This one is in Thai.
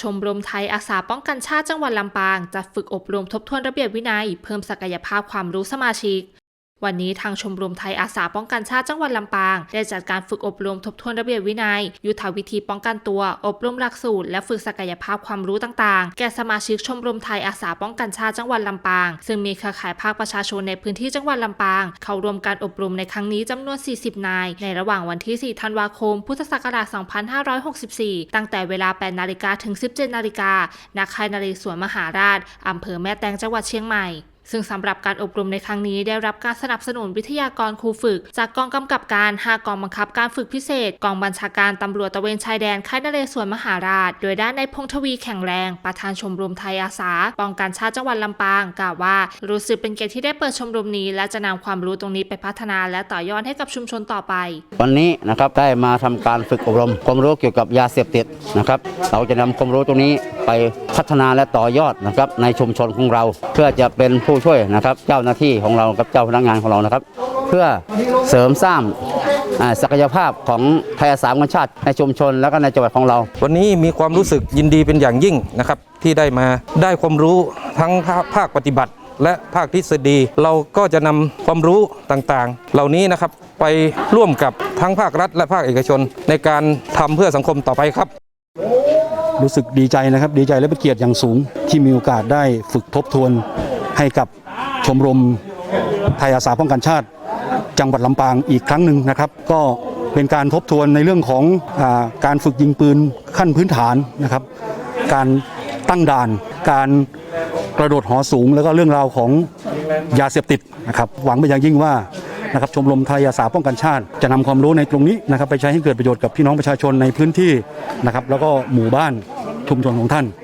ชมรมไทยอาสาป้องกันชาติจังหวัดลำปางจะฝึกอบรมทบทวนระเบียบวินัย เพิ่มศักยภาพความรู้สมาชิก วันนี้ทางชมรมไทยอาสาป้องกันชาติจังหวัดลำปาง ได้จัดการฝึกอบรมทบทวนระเบียบวินัย ยุทธวิธีป้องกันตัว อบรมหลักสูตรและฝึกศักยภาพความรู้ต่างๆ แก่สมาชิกชมรมไทยอาสาป้องกันชาติจังหวัดลำปาง ซึ่งมีเครือข่ายภาคประชาชนในพื้นที่จังหวัดลำปาง เข้าร่วมการอบรมในครั้งนี้จำนวน 40 นาย ในระหว่างวันที่ 4 ธันวาคม พุทธศักราช 2564 ตั้งแต่เวลา 8 นาฬิกาถึง 17 นาฬิกาณค่ายนเรศวรมหาราชอำเภอแม่แตงจังหวัดเชียงใหม่ ซึ่งสำหรับการอบรมในครั้งนี้ได้รับการสนับสนุนวิทยากรครูฝึก จากกองกำกับการ 5 กองบังคับการฝึกพิเศษ กองบัญชาการตำรวจตะเวนชายแดนค่ายนเรศวรมหาราช โดยด้านในายพงทวีแข็งแรง ประธานชมรมไทยอาสาป้องกันชาติจังหวัดลำปางกล่าวว่า รู้สึกเป็นเกียรติที่ได้เปิดชมรมนี้ และจะนำความรู้ตรงนี้ไปพัฒนา และต่อยอดให้กับชุมชนต่อไป วันนี้นะครับได้มาทำการฝึกอบรมความรู้เกี่ยวกับยาเสพติดนะครับเราจะนำความรู้ตรงนี้ ไปพัฒนาและต่อยอดนะครับในชุมชนของเรา เพื่อจะเป็นผู้ช่วยนะครับเจ้าหน้าที่ของเรากับเจ้าพนักงานของเรานะครับ เพื่อเสริมสร้างศักยภาพของไทยอาสามัญชาติในชุมชนแล้วก็ในจังหวัดของเรา วันนี้มีความรู้สึกยินดีเป็นอย่างยิ่งนะครับที่ได้มาได้ความรู้ทั้งภาภาคปฏิบัติและภาคทฤษฎีเราก็จะนำความรู้ต่างๆ เหล่านี้นะครับไปร่วมกับทั้งภาครัฐและภาคเอกชน ในการทำเพื่อสังคมต่อไปครับ รู้สึกดีใจนะครับ ดีใจและเป็นเกียรติอย่างสูง ที่มีโอกาสได้ฝึกทบทวนให้กับชมรมไทยอาสาป้องกันชาติ จังหวัดลำปางอีกครั้งหนึ่งนะครับ ก็เป็นการทบทวนในเรื่องของอาการฝึกยิงปืนขั้นพื้นฐานนะครับ การตั้งด่าน การกระโดดหอสูง แล้วก็เรื่องราวของยาเสพติดนะครับ หวังเป็นอย่างยิ่งว่า นะครับชมรมไทยอาสาป้องกันชาติ จะนำความรู้ในตรงนี้นะครับไปใช้ให้เกิดประโยชน์กับพี่น้องประชาชนในพื้นที่นะครับแล้วก็หมู่บ้านชุมชนของท่าน